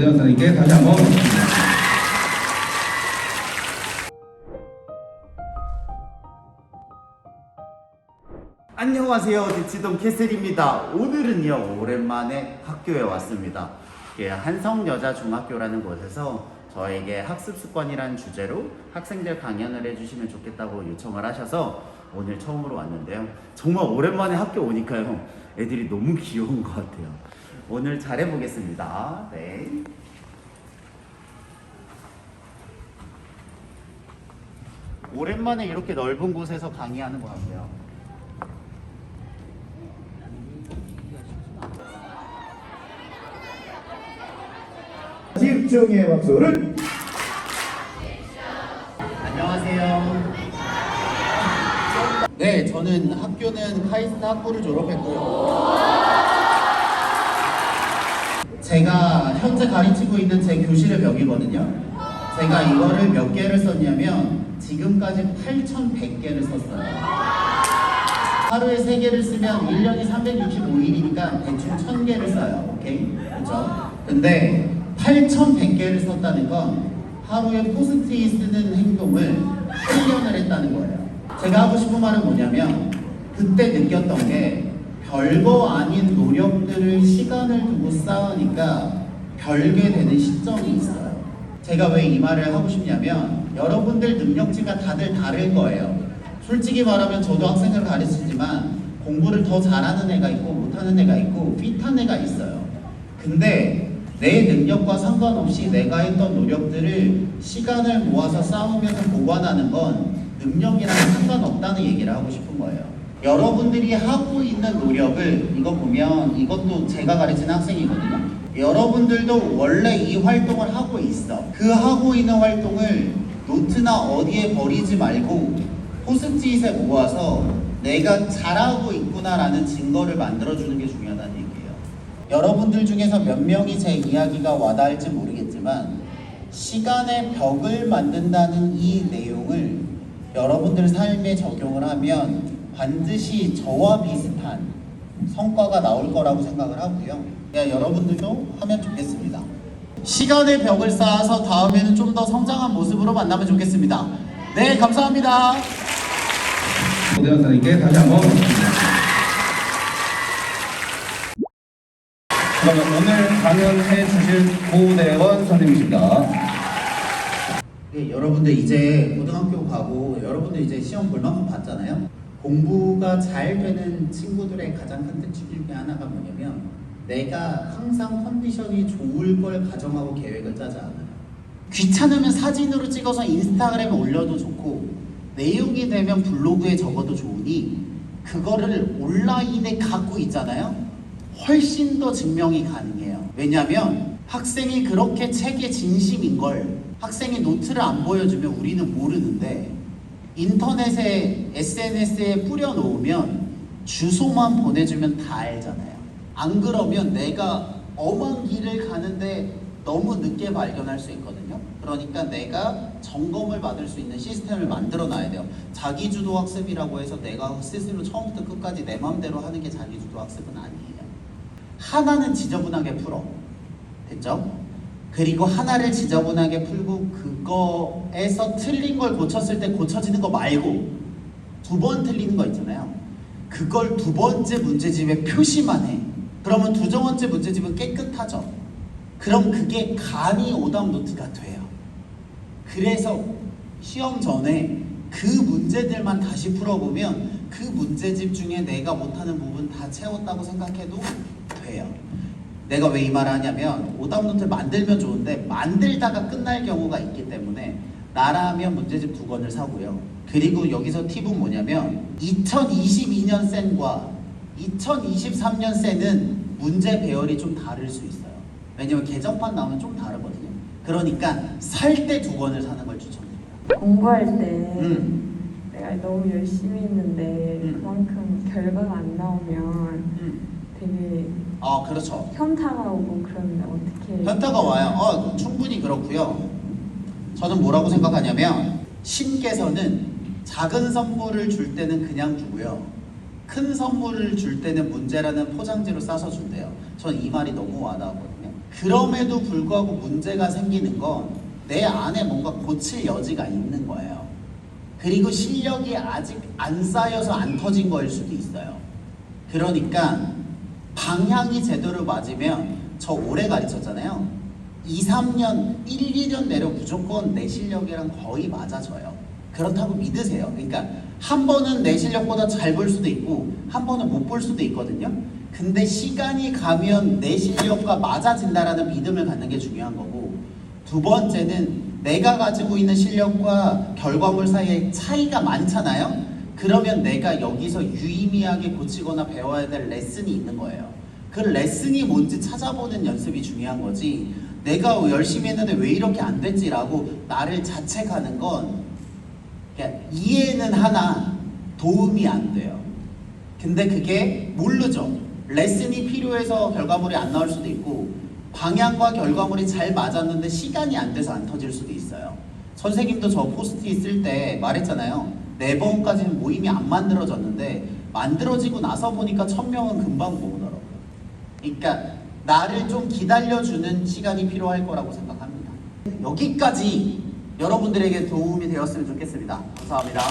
고대원사님께 다시 한번. 안녕하세요. 대치동 캐슬입니다. 오늘은요, 오랜만에 학교에 왔습니다. 예, 한성여자중학교라는 곳에서 저에게 학습 습관이라는 주제로 학생들 강연을 해주시면 좋겠다고 요청을 하셔서 오늘 처음으로 왔는데요. 정말 오랜만에 학교 오니까요. 애들이 너무 귀여운 것 같아요. 오늘 잘해보겠습니다. 네. 오랜만에 이렇게 넓은 곳에서 강의하는 것 같아요. 집중의 박수를 안녕하세요. 네, 저는 학교는 카이스트 학부를 졸업했고요. 제가 현재 가르치고 있는 제 교실의 벽이거든요. 제가 이거를 몇 개를 썼냐면 지금까지 8,100개를 썼어요. 하루에 3개를 쓰면 1년이 365일이니까 대충 1000개를 써요. 오케이? 그렇죠? 근데 8,100개를 썼다는 건 하루에 포스트잇 쓰는 행동을 1년을 했다는 거예요. 제가 하고 싶은 말은 뭐냐면 그때 느꼈던 게 별거 아닌 노력들을 시간을 두고 쌓으니까 별게 되는 시점이 있어요. 제가 왜 이 말을 하고 싶냐면 여러분들 능력치가 다들 다를 거예요. 솔직히 말하면 저도 학생을 가르치지만 공부를 더 잘하는 애가 있고 못하는 애가 있고 핏한 애가 있어요. 근데 내 능력과 상관없이 내가 했던 노력들을 시간을 모아서 쌓으면서 보관하는 건 능력이랑 상관없다는 얘기를 하고 싶은 거예요. 여러분들이 하고 있는 노력을 이거 보면 이것도 제가 가르치는 학생이거든요. 여러분들도 원래 이 활동을 하고 있어. 그 하고 있는 활동을 노트나 어디에 버리지 말고 포스트잇에 모아서 내가 잘하고 있구나라는 증거를 만들어주는 게 중요하다는 얘기예요. 여러분들 중에서 몇 명이 제 이야기가 와닿을지 모르겠지만 시간의 벽을 만든다는 이 내용을 여러분들 삶에 적용을 하면 반드시 저와 비슷한 성과가 나올 거라고 생각을 하고요. 야, 여러분들도 하면 좋겠습니다. 시간의 벽을 쌓아서 다음에는 좀 더 성장한 모습으로 만나면 좋겠습니다. 네, 감사합니다. 고대원사님께 다시 한번. 그러면 오늘 강연해 주실 고대원 선생님이십니다. 네, 여러분들 이제 고등학교 가고 여러분들 이제 시험 볼 만큼 봤잖아요. 공부가 잘 되는 친구들의 가장 큰 특징 중에 하나가 뭐냐면 내가 항상 컨디션이 좋을 걸 가정하고 계획을 짜지 않아요. 귀찮으면 사진으로 찍어서 인스타그램에 올려도 좋고 내용이 되면 블로그에 적어도 좋으니 그거를 온라인에 갖고 있잖아요. 훨씬 더 증명이 가능해요. 왜냐하면 학생이 그렇게 책에 진심인 걸 학생이 노트를 안 보여주면 우리는 모르는데 인터넷에 SNS에 뿌려놓으면 주소만 보내주면 다 알잖아요. 안 그러면 내가 엄한 길을 가는데 너무 늦게 발견할 수 있거든요. 그러니까 내가 점검을 받을 수 있는 시스템을 만들어 놔야 돼요. 자기주도 학습이라고 해서 내가 스스로 처음부터 끝까지 내 마음대로 하는 게 자기주도 학습은 아니에요. 하나는 지저분하게 풀어. 됐죠? 그리고 하나를 지저분하게 풀고 그거에서 틀린 걸 고쳤을 때 고쳐지는 거 말고 두 번 틀리는 거 있잖아요. 그걸 두 번째 문제집에 표시만 해. 그러면 두 번째 문제집은 깨끗하죠. 그럼 그게 간이 오답 노트가 돼요. 그래서 시험 전에 그 문제들만 다시 풀어보면 그 문제집 중에 내가 못하는 부분 다 채웠다고 생각해도 돼요. 내가 왜 이 말을 하냐면 오답 노트를 만들면 좋은데 만들다가 끝날 경우가 있기 때문에 나라면 문제집 두 권을 사고요. 그리고 여기서 팁은 뭐냐면 2022년 센과 2023년 센은 문제 배열이 좀 다를 수 있어요. 왜냐면 개정판 나오면 좀 다르거든요. 그러니까 살 때 두 권을 사는 걸 추천드려요. 공부할 때 음. 내가 너무 열심히 했는데 음. 그만큼 결과가 안 나오면 음. 되게 아 그렇죠. 현타가 오고 그러면 어떻게 현타가 와요. 어, 충분히 그렇고요. 저는 뭐라고 생각하냐면 신께서는 작은 선물을 줄 때는 그냥 주고요. 큰 선물을 줄 때는 문제라는 포장지로 싸서 준대요. 저는 이 말이 너무 와닿았거든요. 그럼에도 불구하고 문제가 생기는 건 내 안에 뭔가 고칠 여지가 있는 거예요. 그리고 실력이 아직 안 쌓여서 안 터진 거일 수도 있어요. 그러니까 방향이 제대로 맞으면 저 오래 가르쳤잖아요. 2, 3년, 1, 2년 내로 무조건 내 실력이랑 거의 맞아져요. 그렇다고 믿으세요. 그러니까 한 번은 내 실력보다 잘 볼 수도 있고 한 번은 못 볼 수도 있거든요. 근데 시간이 가면 내 실력과 맞아진다라는 믿음을 갖는 게 중요한 거고 두 번째는 내가 가지고 있는 실력과 결과물 사이에 차이가 많잖아요. 그러면 내가 여기서 유의미하게 고치거나 배워야 될 레슨이 있는 거예요. 그 레슨이 뭔지 찾아보는 연습이 중요한 거지. 내가 열심히 했는데 왜 이렇게 안 됐지라고 나를 자책하는 건 그냥 이해는 하나 도움이 안 돼요. 근데 그게 모르죠. 레슨이 필요해서 결과물이 안 나올 수도 있고 방향과 결과물이 잘 맞았는데 시간이 안 돼서 안 터질 수도 있어요. 선생님도 저 포스트잇 쓸 때 말했잖아요. 네 번까지는 모임이 안 만들어졌는데 만들어지고 나서 보니까 천 명은 금방 모으더라고요. 그러니까 나를 좀 기다려주는 시간이 필요할 거라고 생각합니다. 여기까지 여러분들에게 도움이 되었으면 좋겠습니다. 감사합니다.